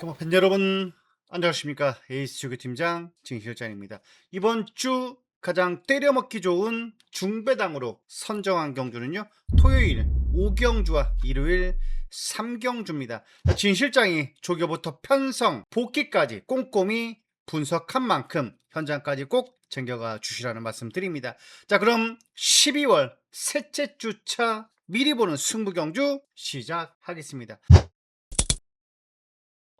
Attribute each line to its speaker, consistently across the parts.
Speaker 1: 그럼 팬 여러분 안녕하십니까 에이스 조교 팀장 진실장입니다. 이번 주 가장 때려먹기 좋은 중배당으로 선정한 경주는요 토요일 5경주와 일요일 3경주입니다. 진 실장이 조교부터 편성 복귀까지 꼼꼼히 분석한 만큼 현장까지 꼭 챙겨가 주시라는 말씀 드립니다. 자 그럼 12월 셋째 주차 미리 보는 승부경주 시작하겠습니다.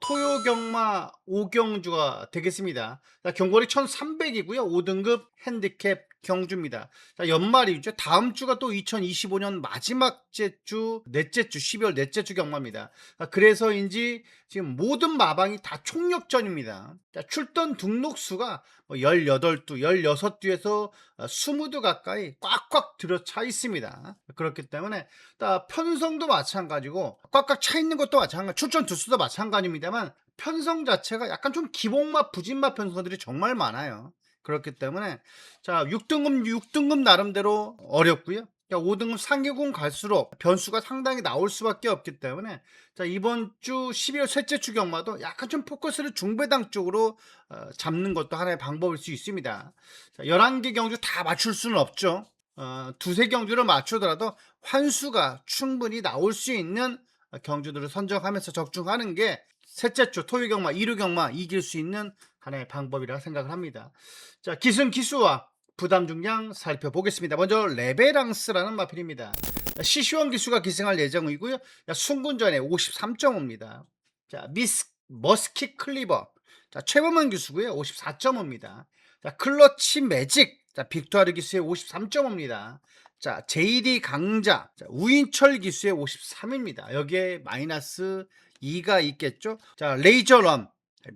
Speaker 1: 토요경마 5경주가 되겠습니다. 자, 경골이 1300이고요. 5등급 핸디캡 경주입니다. 자, 연말이죠. 다음 주가 또 2025년 마지막째 주, 넷째 주, 12월 넷째 주 경마입니다. 자, 그래서인지 지금 모든 마방이 다 총력전입니다. 자, 출전 등록수가 뭐 18두, 16두에서 20두 가까이 꽉꽉 들어차 있습니다. 그렇기 때문에 다 편성도 마찬가지고 꽉꽉 차 있는 것도 마찬가지, 출전 두수도 마찬가지입니다만 편성 자체가 약간 좀 기복맛, 부진맛 편성들이 정말 많아요. 그렇기 때문에 자 6등급 6등급 나름대로 어렵고요. 5등급 상계군 갈수록 변수가 상당히 나올 수밖에 없기 때문에 자 이번 주 12월 셋째 주 경마도 약간 좀 포커스를 중배당 쪽으로 어, 잡는 것도 하나의 방법일 수 있습니다. 자, 11개 경주 다 맞출 수는 없죠. 어, 두세 경주를 맞추더라도 환수가 충분히 나올 수 있는 경주들을 선정하면서 적중하는 게 셋째 주 토요 경마, 일요 경마 이길 수 있는 하나의 방법이라 생각을 합니다. 자, 기승 기수와 부담 중량 살펴보겠습니다. 먼저 레베랑스라는 마필입니다. 시시원 기수가 기승할 예정이고요. 순군전에 53.5입니다. 자, 미스 머스키 클리버. 자, 최범원 기수고요. 54.5입니다. 자, 클러치 매직. 자, 빅토르 기수의 53.5입니다. 자, JD 강자. 자, 우인철 기수의 53입니다. 여기에 마이너스 2가 있겠죠. 자, 레이저런.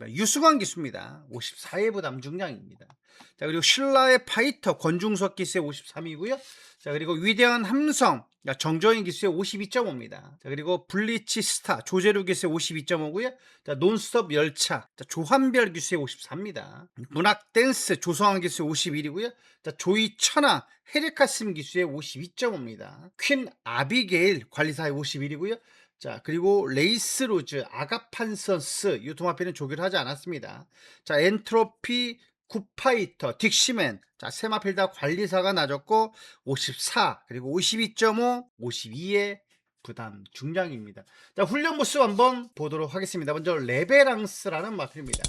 Speaker 1: 유승환 기수입니다. 54의 부담 중량입니다. 자, 그리고 신라의 파이터 권중석 기수의 53이고요. 자, 그리고 위대한 함성 정조인 기수의 52.5입니다. 자, 그리고 블리치 스타 조재루 기수의 52.5고요. 자, 논스톱 열차 자, 조한별 기수의 54입니다. 문학 댄스 조성환 기수의 51이고요. 자, 조이 천하 헤리카스임 기수의 52.5입니다. 퀸 아비게일 관리사의 51이고요. 자, 그리고 레이스 로즈, 아가판서스, 유통화폐는 조기를 하지 않았습니다. 자, 엔트로피, 굿파이터, 딕시맨, 자, 세마필 다 관리사가 낮았고, 54, 그리고 52.5, 52의 부담 중량입니다. 자, 훈련 모습 한번 보도록 하겠습니다. 먼저, 레베랑스라는 마필입니다.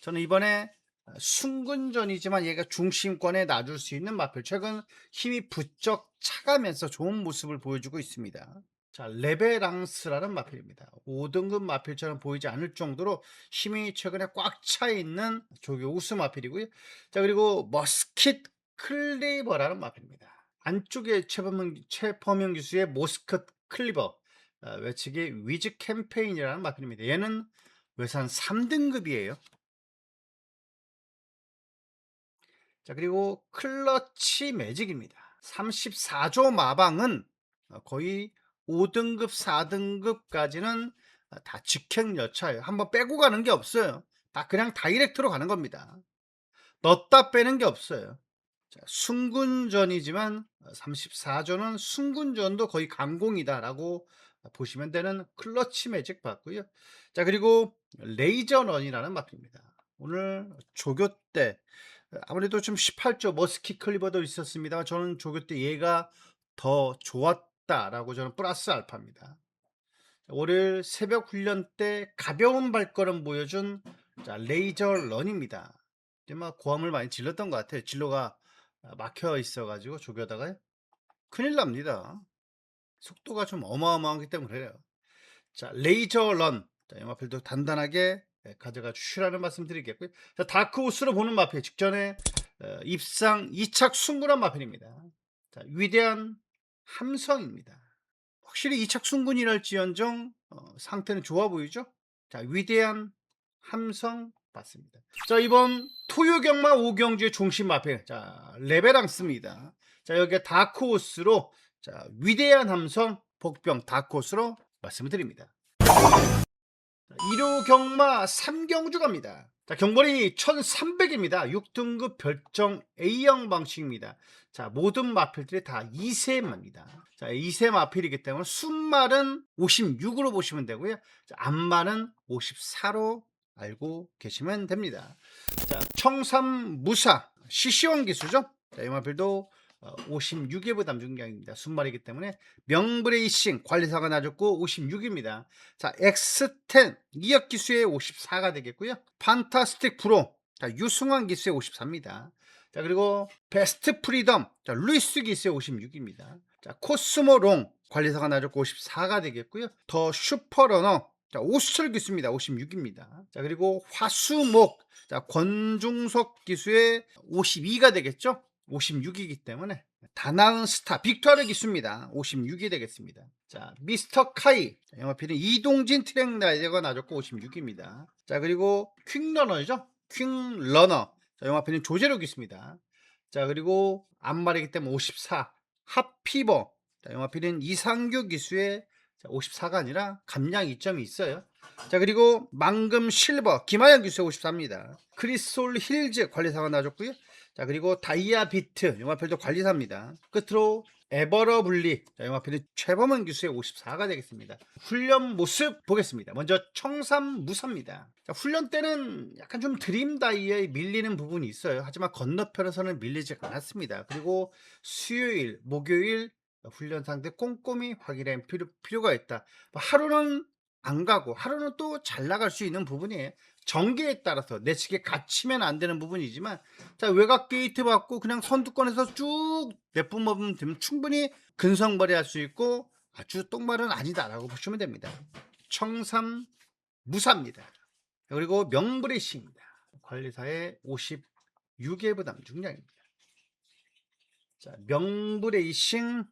Speaker 1: 저는 이번에 순근전이지만 얘가 중심권에 놔줄 수 있는 마필. 최근 힘이 부쩍 차가면서 좋은 모습을 보여주고 있습니다. 자, 레베랑스라는 마필입니다. 5등급 마필처럼 보이지 않을 정도로 힘이 최근에 꽉 차 있는 조교 우수 마필이고요. 자, 그리고 머스킷 클리버라는 마필입니다. 안쪽에 최범용, 최범용 기수의 모스킷 클리버 어, 외측이 위즈 캠페인이라는 마필입니다. 얘는 외산 3등급이에요. 자, 그리고 클러치 매직입니다. 34조 마방은 어, 거의 5등급, 4등급까지는 다 직행 여차예요. 한번 빼고 가는 게 없어요. 다 그냥 다이렉트로 가는 겁니다. 넣었다 빼는 게 없어요. 자, 순군전이지만 34조는 순군전도 거의 강공이다라고 보시면 되는 클러치 매직 받고요. 자, 그리고 레이저런이라는 마크입니다. 오늘 조교 때 아무래도 좀 18조 머스키 클리버도 있었습니다. 저는 조교 때 얘가 더 좋았 라고 저는 플러스 알파입니다. 월요일 새벽 훈련 때 가벼운 발걸음 보여준 자, 레이저 런입니다. 막 고함을 많이 질렀던 것 같아요. 진로가 막혀 있어가지고 조교다가 큰일 납니다. 속도가 좀 어마어마하기 때문에 그래요. 자, 레이저 런. 자, 이 마필도 단단하게 가져가 주시라는 말씀 드리겠고요. 자, 다크호스로 보는 마필 직전에 어, 입상 2착 순군한 마필입니다. 자, 위대한 함성입니다. 확실히 이착순군이랄지언정 어, 상태는 좋아 보이죠? 자, 위대한 함성 봤습니다. 자, 이번 토요경마 오경주의 중심 앞에 자, 레베랑스입니다. 자, 여기에 다크호스로 자, 위대한 함성 복병 다크호스로 말씀을 드립니다. 1호 경마 3경주 갑니다. 자, 경벌이 1300입니다. 6등급 별정 A형 방식입니다. 자, 모든 마필들이 다 2세입니다. 자, 2세 마필이기 때문에 순말은 56으로 보시면 되고요. 자, 암말은 54로 알고 계시면 됩니다. 자, 청삼무사 시시원 기수죠. 자, 이 마필도 56의 부담 중량입니다. 순말이기 때문에 명브레이싱 관리사가 낮았고 56입니다. 자, X10 이역 기수의 54가 되겠고요. 판타스틱 프로 자, 유승환 기수의 54입니다. 자, 그리고 베스트 프리덤 자, 루이스 기수의 56입니다. 자, 코스모 롱 관리사가 낮았고 54가 되겠고요. 더 슈퍼러너 자, 오수철 기수입니다. 56입니다. 자, 그리고 화수목 자, 권중석 기수의 52가 되겠죠? 56이기 때문에 다나은 스타 빅터르 기수입니다. 56이 되겠습니다. 자, 미스터 카이 영화피는 이동진 트랙 라이더가 나줬고 56입니다. 자, 그리고 퀵러너죠? 퀵러너 자, 영화피는 조제로 기수입니다. 자, 그리고 앞말이기 때문에 54 핫피버 자, 영화피는 이상규 기수의 54가 아니라 감량 이점이 있어요. 자 그리고 망금 실버 김하영 기수의 54입니다. 크리솔 힐즈 관리사가 나줬고요. 자 그리고 다이아 비트 영화표도 관리사입니다. 끝으로 에버러블리 자, 영화표는 최범원 기수의 54가 되겠습니다. 훈련 모습 보겠습니다. 먼저 청삼 무사입니다. 자, 훈련 때는 약간 좀 드림 다이에 밀리는 부분이 있어요. 하지만 건너편에서는 밀리지 않았습니다. 그리고 수요일, 목요일 훈련 상태 꼼꼼히 확인할 필요, 필요가 있다. 뭐 하루는 안 가고 하루는 또 잘 나갈 수 있는 부분이에요. 전개에 따라서 내측에 갇히면 안 되는 부분이지만 자 외곽 게이트 받고 그냥 선두권에서 쭉몇 분만 되면 충분히 근성발휘할 수 있고 아주 똥말은 아니다라고 보시면 됩니다. 청삼 무사입니다. 그리고 명브레시입니다. 관리사의 56의 부담 중량입니다. 자 명브레이싱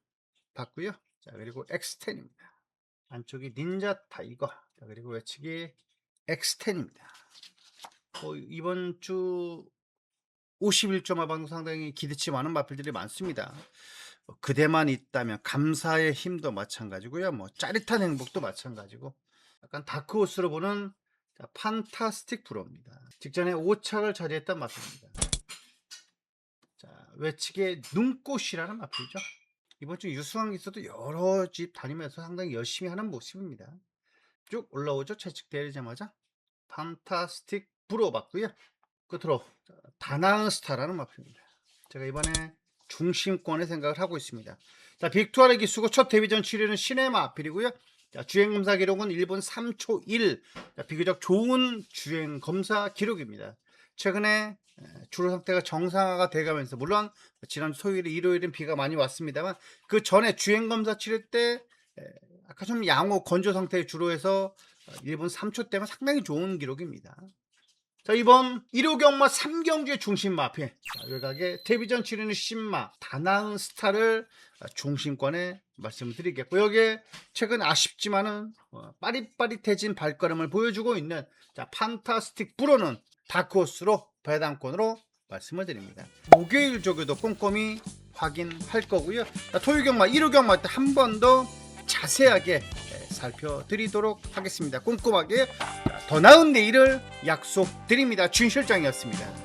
Speaker 1: 봤고요. 자 그리고 X10입니다. 안쪽이 닌자 타이거. 자, 그리고 외측이 X10입니다. 어, 이번 주 51점 하방 상당히 기대치 많은 마필들이 많습니다. 어, 그대만 있다면 감사의 힘도 마찬가지고요. 뭐 짜릿한 행복도 마찬가지고 약간 다크호스로 보는 자, 판타스틱 브로입니다. 직전에 5착을 차지했던 마필입니다. 자, 외측의 눈꽃이라는 마필이죠. 이번 주 유수왕 기수도 여러 집 다니면서 상당히 열심히 하는 모습입니다. 쭉 올라오죠. 채찍 내리자마자 판타스틱 브로 봤고요. 끝으로 다나은 스타라는 마표입니다. 제가 이번에 중심권의 생각을 하고 있습니다. 자, 빅투아르 기수고 첫 데뷔전 치료는 시네마 아필이고요. 자, 주행 검사 기록은 1분 3초 1. 자, 비교적 좋은 주행 검사 기록입니다. 최근에 주로 상태가 정상화가 돼가면서 물론 지난 토요일, 일요일은 비가 많이 왔습니다만 그 전에 주행 검사 치를 때 에, 아까 좀 양호 건조 상태의 주로에서 1분 3초 때면 상당히 좋은 기록입니다. 자 이번 1호 경마 3경주의 중심 마필 자, 외곽에 데뷔전 치르는 신마 다나은 스타를 중심권에 말씀드리겠고 여기에 최근 아쉽지만은 어, 빠릿빠릿해진 발걸음을 보여주고 있는 자 판타스틱 브로는 다크호스로 배당권으로 말씀을 드립니다. 목요일 쪽에도 꼼꼼히 확인할 거고요. 자, 토요 경마 1호 경마 때 한 번 더 자세하게 예, 살펴드리도록 하겠습니다. 꼼꼼하게 더 나은 내일을 약속드립니다. 준 실장이었습니다.